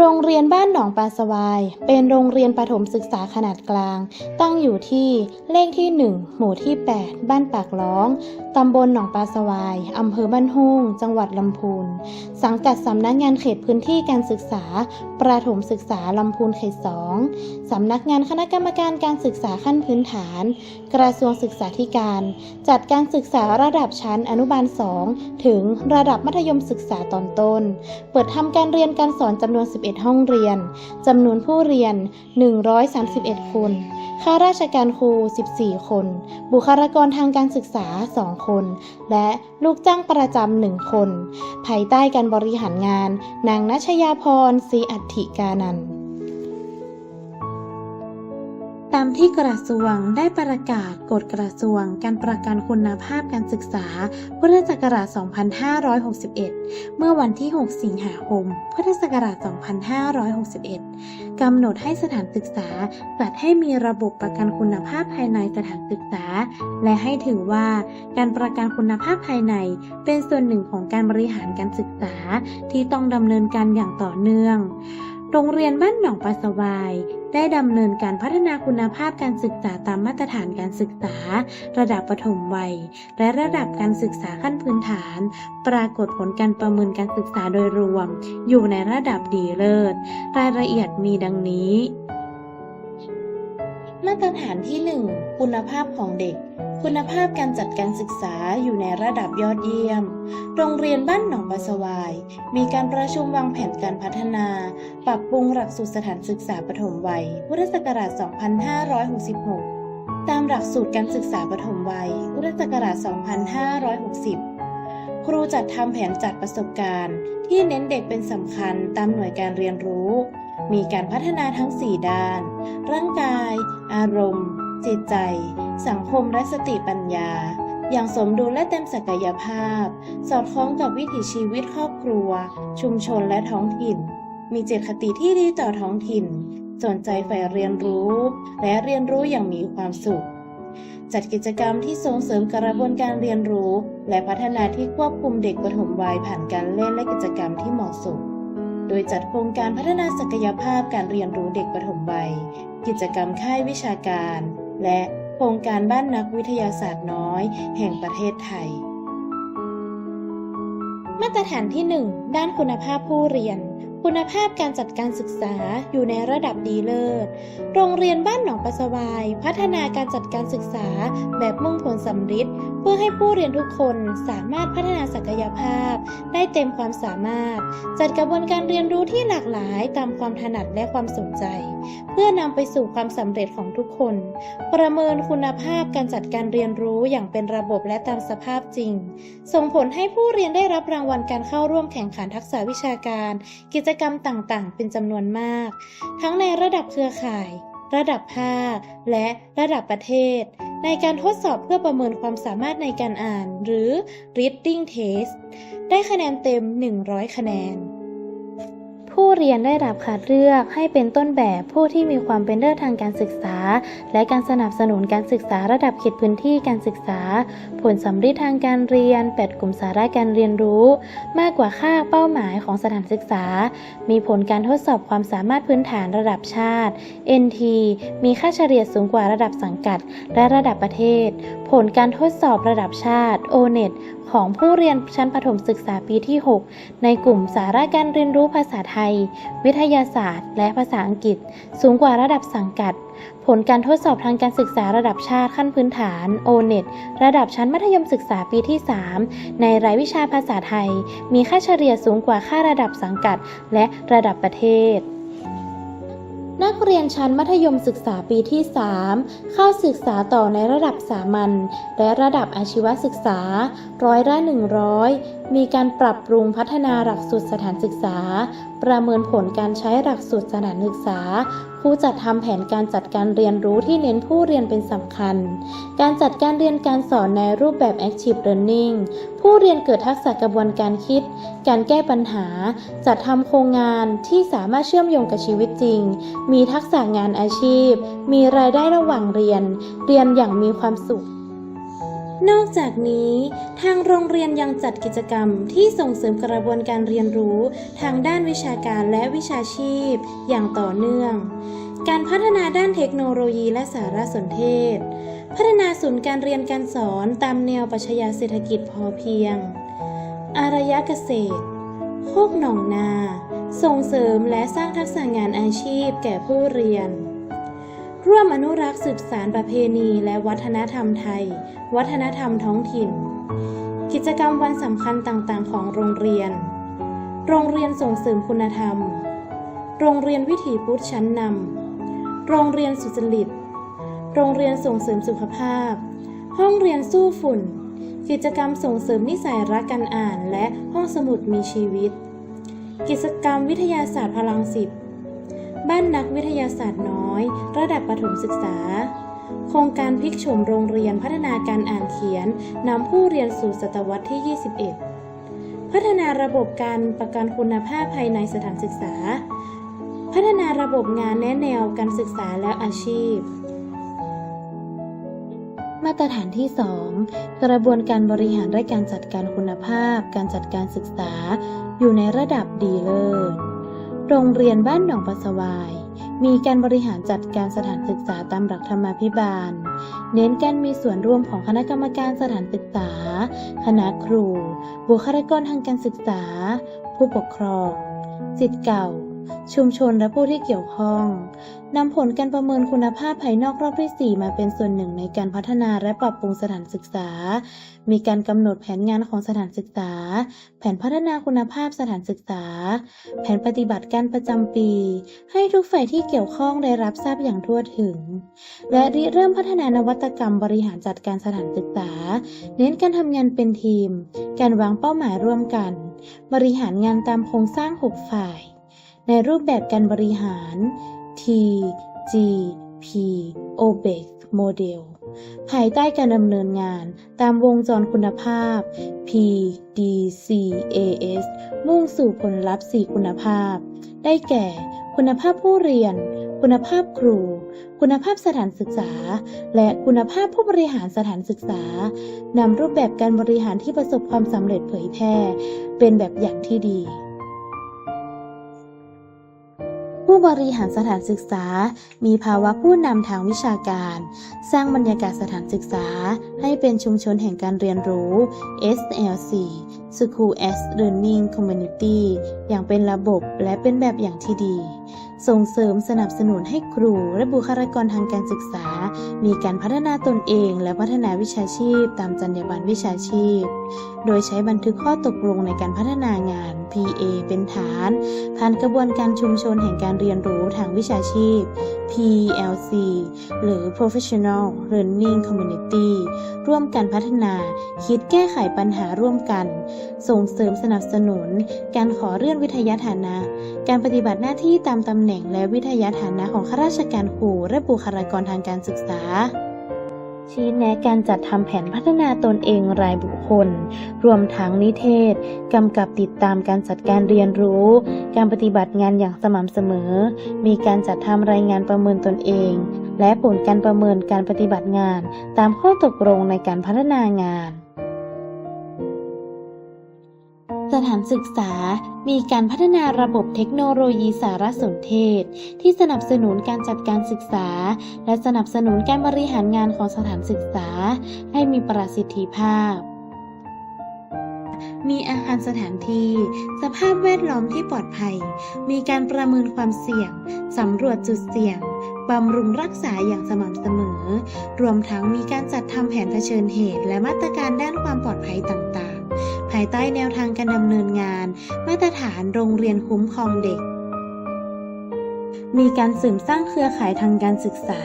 โรงเรียนบ้านหนองปลาสวาย เป็นโรงเรียนประถมศึกษาขนาดกลาง ตั้งอยู่ที่เลขที่ 1 หมู่ที่ 8 บ้านปากล้อง ตำบลหนองปลาสวาย อำเภอบ้านฮุ่งจังหวัดลำพูน สังกัดสำนักงานเขตพื้นที่การศึกษา ประถมศึกษาลำพูนเขต2สำนักงานคณะกรรมการการศึกษาขั้นพื้นฐาน กระทรวงศึกษาธิการ จัดการศึกษาระดับชั้นอนุบาล 2 ถึงระดับมัธยมศึกษาตอนต้น เปิดทำการเรียนการสอนจำนวน11 11 ห้องเรียน จำนวนผู้เรียน 131 คน ข้าราชการครู 14 คน บุคลากรทางการศึกษา 2 คน และลูกจ้างประจำ 1 คน ภายใต้การบริหารงาน นางนัชยาพรศรีอัติกานันท์ ตามที่กระทรวงได้ประกาศกฎกระทรวงการประกันคุณภาพการศึกษา พุทธศักราช 2561 เมื่อวันที่ 6 สิงหาคม พุทธศักราช 2561 กำหนดให้สถานศึกษาจัดให้มีระบบประกันคุณภาพภายในสถานศึกษา และให้ถือว่าการประกันคุณภาพภายในเป็นส่วนหนึ่งของการบริหารการศึกษาที่ต้องดำเนินการอย่างต่อเนื่อง โรงเรียนบ้านหนองปลาสวาย ได้ดำเนินการพัฒนาคุณภาพการศึกษาตามมาตรฐานการศึกษา ระดับประถมวัย และระดับการศึกษาขั้นพื้นฐาน ปรากฏผลการประเมินการศึกษาโดยรวม อยู่ในระดับดีเลิศ รายละเอียดมีดังนี้ มาตรฐานที่ 1 คุณภาพของเด็ก คุณภาพการจัดการศึกษาอยู่ในระดับยอดเยี่ยม โรงเรียนบ้านหนองปลาสวาย มีการประชุมวางแผนการพัฒนา ปรับปรุงหลักสูตรสถานศึกษาปฐมวัย พุทธศักราช 2566 ตามหลักสูตรการศึกษาปฐมวัย พุทธศักราช 2560 ครูจัดทำแผนจัดประสบการณ์ ที่เน้นเด็กเป็นสำคัญตามหน่วยการเรียนรู้ มีการพัฒนาทั้ง 4 ด้าน ร่างกาย อารมณ์ จิตใจ สังคมและสติปัญญา อย่างสมดุลและเต็มศักยภาพ สอดคล้องกับวิถีชีวิตครอบครัว ชุมชนและท้องถิ่น มีเจตคติที่ดีต่อท้องถิ่น สนใจใฝ่เรียนรู้ และเรียนรู้อย่างมีความสุข จัดกิจกรรมที่ส่งเสริมกระบวนการเรียนรู้ และพัฒนาที่ควบคุมเด็กปฐมวัยผ่านการเล่นและกิจกรรมที่เหมาะสมโดยจัดโครงการพัฒนาศักยภาพการเรียนรู้เด็กปฐมวัย กิจกรรมค่ายวิชาการ และโครงการบ้านนักวิทยาศาสตร์น้อย แห่งประเทศไทย มาตรฐานที่ 1 ด้านคุณภาพผู้เรียน คุณภาพการจัดการศึกษาอยู่ในระดับดีเลิศ โรงเรียนบ้านหนองปลาสวาย พัฒนาการจัดการศึกษาแบบมุ่งผลสำฤทธิ์เพื่อให้ผู้เรียนทุกคนสามารถพัฒนาศักยภาพ ได้เต็มความสามารถ จัดกระบวนการเรียนรู้ที่หลากหลายตามความถนัดและความสนใจ เพื่อนำไปสู่ความสำเร็จของทุกคน ประเมินคุณภาพการจัดการเรียนรู้อย่างเป็นระบบและตามสภาพจริง ส่งผลให้ผู้เรียนได้รับรางวัลการเข้าร่วมแข่งขันทักษะวิชาการ กิจกรรมต่างๆ เป็นจำนวนมาก ทั้งในระดับเครือข่าย ระดับภาค และระดับประเทศ ในการทดสอบเพื่อประเมินความสามารถในการอ่าน หรือ reading test ได้คะแนนเต็ม 100 คะแนน ผู้เรียนได้รับคัดเลือกให้เป็นต้นแบบผู้ที่มีความเป็นเลิศทางการศึกษา และการสนับสนุนการศึกษาระดับเขตพื้นที่การศึกษา ผลสำฤทธิ์ทางการเรียน 8 กลุ่มสาระการเรียนรู้ มากกว่าค่าเป้าหมายของสถานศึกษา มีผลการทดสอบความสามารถพื้นฐานระดับชาติ NT มีค่าเฉลี่ยสูงกว่าระดับสังกัด และระดับประเทศ ผลการทดสอบระดับชาติ ONET ของผู้เรียนชั้นประถมศึกษาปีที่ 6 ในกลุ่มสาระการเรียนรู้ภาษาไทย วิทยาศาสตร์ และภาษาอังกฤษ สูงกว่าระดับสังกัด ผลการทดสอบทางการศึกษาระดับชาติขั้นพื้นฐาน ONET ระดับชั้นมัธยมศึกษาปีที่ 3 ในรายวิชาภาษาไทย มีค่าเฉลี่ยสูงกว่าค่าระดับสังกัด และระดับประเทศ นักเรียนชั้นมัธยมศึกษาปีที่ 3 เข้าศึกษาต่อในระดับสามัญและระดับอาชีวศึกษาร้อยละ100 มีการปรับปรุงพัฒนาหลักสูตรสถานศึกษา ประเมินผลการใช้หลักสูตรสถานศึกษา ผู้จัดทำแผนการจัดการเรียนรู้ที่เน้นผู้เรียนเป็นสำคัญ การจัดการเรียนการสอนในรูปแบบ Active Learning ผู้เรียนเกิดทักษะกระบวนการคิด การแก้ปัญหา จัดทำโครงงานที่สามารถเชื่อมโยงกับชีวิตจริง มีทักษะงานอาชีพ มีรายได้ระหว่างเรียน เรียนอย่างมีความสุข นอกจากนี้ ทางโรงเรียนยังจัดกิจกรรมที่ส่งเสริมกระบวนการเรียนรู้ทางด้านวิชาการและวิชาชีพ อย่างต่อเนื่อง การพัฒนาด้านเทคโนโลยีและสารสนเทศ พัฒนาศูนย์การเรียนการสอนตามแนวปรัชญาเศรษฐกิจพอเพียง อารยะเกษตรโคกหนองนา ส่งเสริมและสร้างทักษะงานอาชีพแก่ผู้เรียน ร่วมอนุรักษ์สืบสารประเพณีและวัฒนธรรมไทย วัฒนธรรมท้องถิ่น กิจกรรมวันสำคัญต่างๆ ของโรงเรียน โรงเรียนส่งเสริมคุณธรรม โรงเรียนวิถีพุทธชั้นนำ โรงเรียนสุจริต โรงเรียนส่งเสริมสุขภาพ ห้องเรียนสู้ฝุ่น กิจกรรมส่งเสริมนิสัยรักการอ่านและห้องสมุดมีชีวิต กิจกรรมวิทยาศาสตร์พลังสิบบ้านนักวิทยาศาสตร์น้อย อย ระดับประถมศึกษา โครงการพลิกโฉมโรงเรียนพัฒนาการอ่านเขียนนำผู้เรียนสู่ศตวรรษที่ 21 พัฒนาระบบการประกันคุณภาพภายในสถานศึกษา พัฒนาระบบงานแนะแนวการศึกษาและอาชีพมาตรฐานที่ 2 กระบวนการบริหารและการจัดการคุณภาพ การจัดการศึกษา อยู่ในระดับดีเลิศ โรงเรียนบ้านหนองปะสวาย มีการบริหารจัดการสถานศึกษาตามหลักธรรมาภิบาล เน้นการมีส่วนร่วมของคณะกรรมการสถานศึกษา คณะครู บุคลากรทางการศึกษา ผู้ปกครองสิทธิ์เก่า ชุมชนและผู้ที่เกี่ยวข้องนำผลการประเมินคุณภาพภายนอกรอบที่ 4 มาเป็นส่วนหนึ่งในการพัฒนาและปรับปรุงสถานศึกษา มีการกำหนดแผนงานของสถานศึกษา แผนพัฒนาคุณภาพสถานศึกษา แผนปฏิบัติการประจำปี ให้ทุกฝ่ายที่เกี่ยวข้องได้รับทราบอย่างทั่วถึง และริเริ่มพัฒนานวัตกรรมบริหารจัดการสถานศึกษา เน้นการทำงานเป็นทีม การวางเป้าหมายร่วมกัน บริหารงานตามโครงสร้าง 6 ฝ่าย ในรูปแบบการบริหาร T G P O B E C Model ภายใต้การดำเนินงานตามวงจรคุณภาพ P D C A S มุ่งสู่ผลลัพธ์ 4 คุณภาพ ได้แก่ คุณภาพผู้เรียน คุณภาพครู คุณภาพสถานศึกษา และคุณภาพผู้บริหารสถานศึกษานำรูปแบบการบริหารที่ประสบความสำเร็จเผยแพร่ เป็นแบบอย่างที่ดี ผู้บริหารสถานศึกษา มีภาวะผู้นำทางวิชาการ สร้างบรรยากาศสถานศึกษา ให้เป็นชุมชนแห่งการเรียนรู้ SLC School as Learning Community อย่างเป็นระบบและเป็นแบบอย่างที่ดี ส่งเสริมสนับสนุนให้ครูและบุคลากรทางการศึกษา มีการพัฒนาตนเองและพัฒนาวิชาชีพ ตามจรรยาบรรณวิชาชีพ โดยใช้บันทึกข้อตกลงในการพัฒนางาน PA เป็นฐานผ่านกระบวนการชุมชนแห่งการเรียนรู้ทางวิชาชีพ PLC หรือ Professional Learning Community ร่วมกันพัฒนา คิดแก้ไขปัญหาร่วมกัน ส่งเสริมสนับสนุน การขอเลื่อนวิทยาฐานะ การปฏิบัติหน้าที่ตามตำแหน่งและวิทยาฐานะของข้าราชการครูและบุคลากรทางการศึกษา ชี้แนะการจัดทำแผนพัฒนาตนเองรายบุคคล รวมทั้งนิเทศ กำกับติดตามการจัดการเรียนรู้ การปฏิบัติงานอย่างสม่ำเสมอ มีการจัดทำรายงานประเมินตนเอง และผลการประเมินการปฏิบัติงาน ตามข้อตกลงในการพัฒนางาน ถานศึกษามีการพัฒนาระบบเทคโนโลยีสารสนเทศ ที่สนับสนุนการจัดการศึกษา และสนับสนุนการบริหารงานของสถานศึกษา ให้มีประสิทธิภาพ มีอาคารสถานที่ สภาพแวดล้อมที่ปลอดภัย มีการประเมินความเสี่ยง สำรวจจุดเสี่ยงบำรุงรักษาอย่างสม่ำเสมอ รวมทั้งมีการจัดทำแผนเผชิญเหตุ และมาตรการด้านความปลอดภัยต่างๆายใต้แนวทางการดำเนินงาน มาตรฐานโรงเรียนคุ้มครองเด็ก มีการเสริมสร้างเครือข่ายทางการศึกษา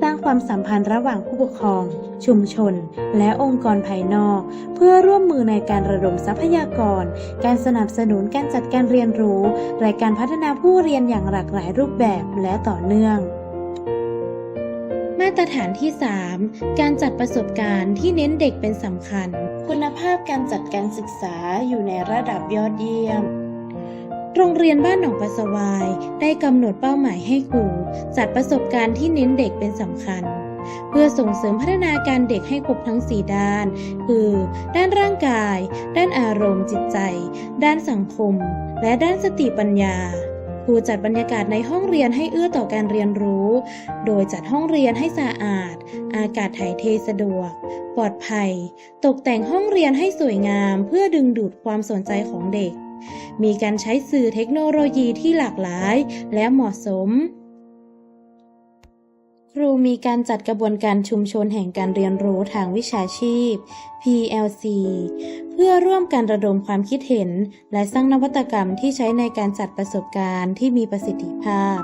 สร้างความสัมพันธ์ระหว่างผู้ปกครอง ชุมชน และองค์กรภายนอก เพื่อร่วมมือในการระดมทรัพยากร การสนับสนุนการจัดการเรียนรู้ และการพัฒนาผู้เรียนอย่างหลากหลายรูปแบบและต่อเนื่องมาตรฐานที่ 3 การจัดประสบการณ์ที่เน้นเด็กเป็นสำคัญ คุณภาพการจัดการศึกษาอยู่ในระดับยอดเยี่ยม โรงเรียนบ้านหนองปลาสวายได้กำหนดเป้าหมายให้ครูจัดประสบการณ์ที่เน้นเด็กเป็นสำคัญ เพื่อส่งเสริมพัฒนาการเด็กให้ครบทั้ง 4 ด้าน คือ ด้านร่างกาย ด้านอารมณ์จิตใจ ด้านสังคม และด้านสติปัญญา ครูจัดบรรยากาศในห้องเรียนให้เอื้อต่อการเรียนรู้ โดยจัดห้องเรียนให้สะอาด อากาศถ่ายเทสะดวก ปลอดภัย ตกแต่งห้องเรียนให้สวยงาม เพื่อดึงดูดความสนใจของเด็ก มีการใช้สื่อเทคโนโลยีที่หลากหลายและเหมาะสม ครูมีการจัดกระบวนการชุมชนแห่งการเรียนรู้ทางวิชาชีพ PLC เพื่อร่วมกันระดมความคิดเห็น และสร้างนวัตกรรมที่ใช้ในการจัดประสบการณ์ที่มีประสิทธิภาพ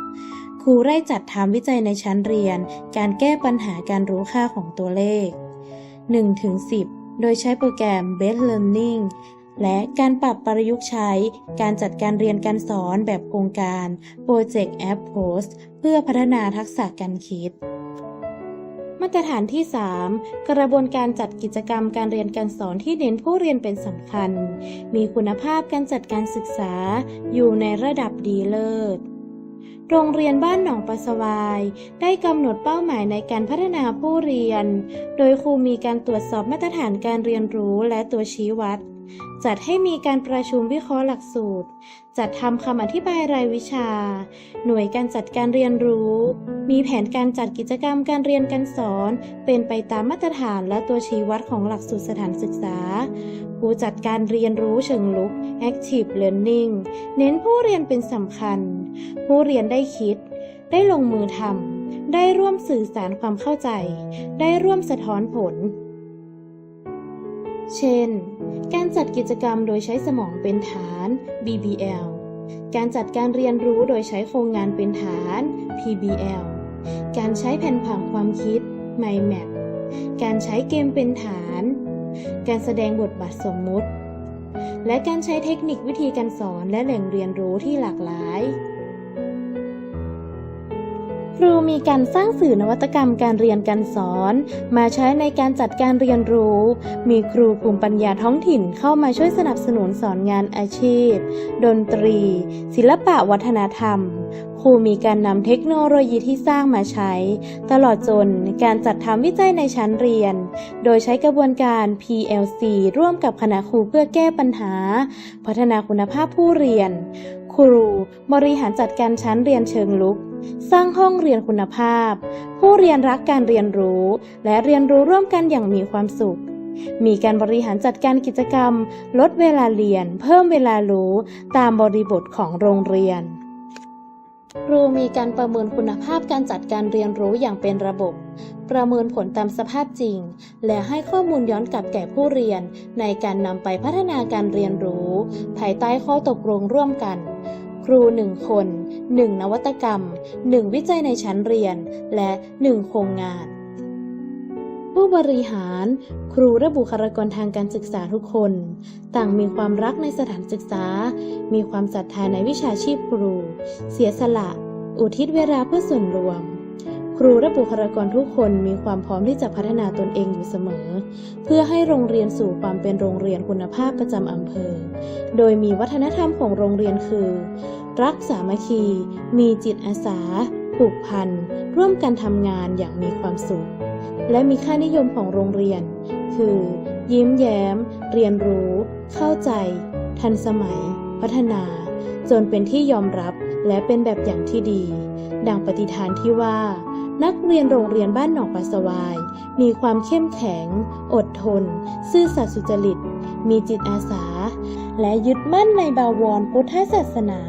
ครูได้จัดทำวิจัยในชั้นเรียน การแก้ปัญหาการรู้ค่าของตัวเลข 1-10 โดยใช้โปรแกรม Best Learning และการปรับประยุกต์ใช้ การจัดการเรียนการสอนแบบโครงการ Project Approach เพื่อพัฒนาทักษะการคิดมาตรฐานที่ 3 กระบวนการจัดกิจกรรมการเรียนการสอนที่เน้นผู้เรียนเป็นสำคัญ มีคุณภาพการจัดการศึกษา อยู่ในระดับดีเลิศ โรงเรียนบ้านหนองปลาสวาย ได้กำหนดเป้าหมายในการพัฒนาผู้เรียน โดยครูมีการตรวจสอบมาตรฐานการเรียนรู้และตัวชี้วัด จัดให้มีการประชุมวิเคราะห์หลักสูตร จัดทำคำอธิบายรายวิชา หน่วยการจัดการเรียนรู้ มีแผนการจัดกิจกรรมการเรียนการสอน เป็นไปตามมาตรฐานและตัวชี้วัดของหลักสูตรสถานศึกษา ผู้จัดการเรียนรู้เชิงลุก Active Learning เน้นผู้เรียนเป็นสำคัญ ผู้เรียนได้คิด ได้ลงมือทำได้ร่วมสื่อสารความเข้าใจ ได้ร่วมสะท้อนผล เช่น การจัดกิจกรรมโดยใช้สมองเป็นฐาน BBL การจัดการเรียนรู้โดยใช้โครงงานเป็นฐาน PBL การใช้แผ่นผังความคิด MindMap การใช้เกมเป็นฐาน การแสดงบทบาทสมมุติ และการใช้เทคนิควิธีการสอนและแหล่งเรียนรู้ที่หลากหลาย รูมีการสร้างสื่อนวัตกรรมการเรียนการสอน มาใช้ในการจัดการเรียนรู้ มีครูกลุ่มปัญญาท้องถิ่นเข้ามาช่วยสนับสนุนสอนงานอาชีพ ดนตรี ศิลปะวัฒนธรรม ครูมีการนำเทคโนโลยีที่สร้างมาใช้ ตลอดจนการจัดทำวิจัยในชั้นเรียน โดยใช้กระบวนการ PLC ร่วมกับคณะครูเพื่อแก้ปัญหา พัฒนาคุณภาพผู้เรียน ครูบริหารจัดการชั้นเรียนเชิงลุก สร้างห้องเรียนคุณภาพ ผู้เรียนรักการเรียนรู้ และเรียนรู้ร่วมกันอย่างมีความสุข มีการบริหารจัดการกิจกรรม ลดเวลาเรียน เพิ่มเวลารู้ตามบริบทของโรงเรียน ครูมีการประเมินคุณภาพการจัดการเรียนรู้อย่างเป็นระบบ ประเมินผลตามสภาพจริง และให้ข้อมูลย้อนกลับแก่ผู้เรียน ในการนำไปพัฒนาการเรียนรู้ ภายใต้ข้อตกลงร่วมกัน ครูหนึ่งคนหนึ่งนวัตกรรมหนึ่งวิจัยในชั้นเรียน และหนึ่งโครงงานผู้บริหาร ครูและบุคลากรทางการศึกษาทุกคน ต่างมีความรักในสถานศึกษา มีความศรัทธาในวิชาชีพครู เสียสละ อุทิศเวลาเพื่อส่วนรวม ครูและบุคลากรทุกคนมีความพร้อมที่จะพัฒนาตนเองอยู่เสมอ เพื่อให้โรงเรียนสู่ความเป็นโรงเรียนคุณภาพประจำอำเภอ โดยมีวัฒนธรรมของโรงเรียนคือ รักสามัคคี มีจิตอาสาผูกพัน ร่วมกันทำงานอย่างมีความสุข และมีค่านิยมของโรงเรียน คือ ยิ้มแย้ม เรียนรู้ เข้าใจ ทันสมัย พัฒนา จนเป็นที่ยอมรับ และเป็นแบบอย่างที่ดี ดังปฏิฐานที่ว่า นักเรียนโรงเรียนบ้านหนองปลาสวาย มีความเข้มแข็ง อดทน ซื่อสัตย์สุจริต มีจิตอาสา และยึดมั่นในบาวรพุทธศาสนา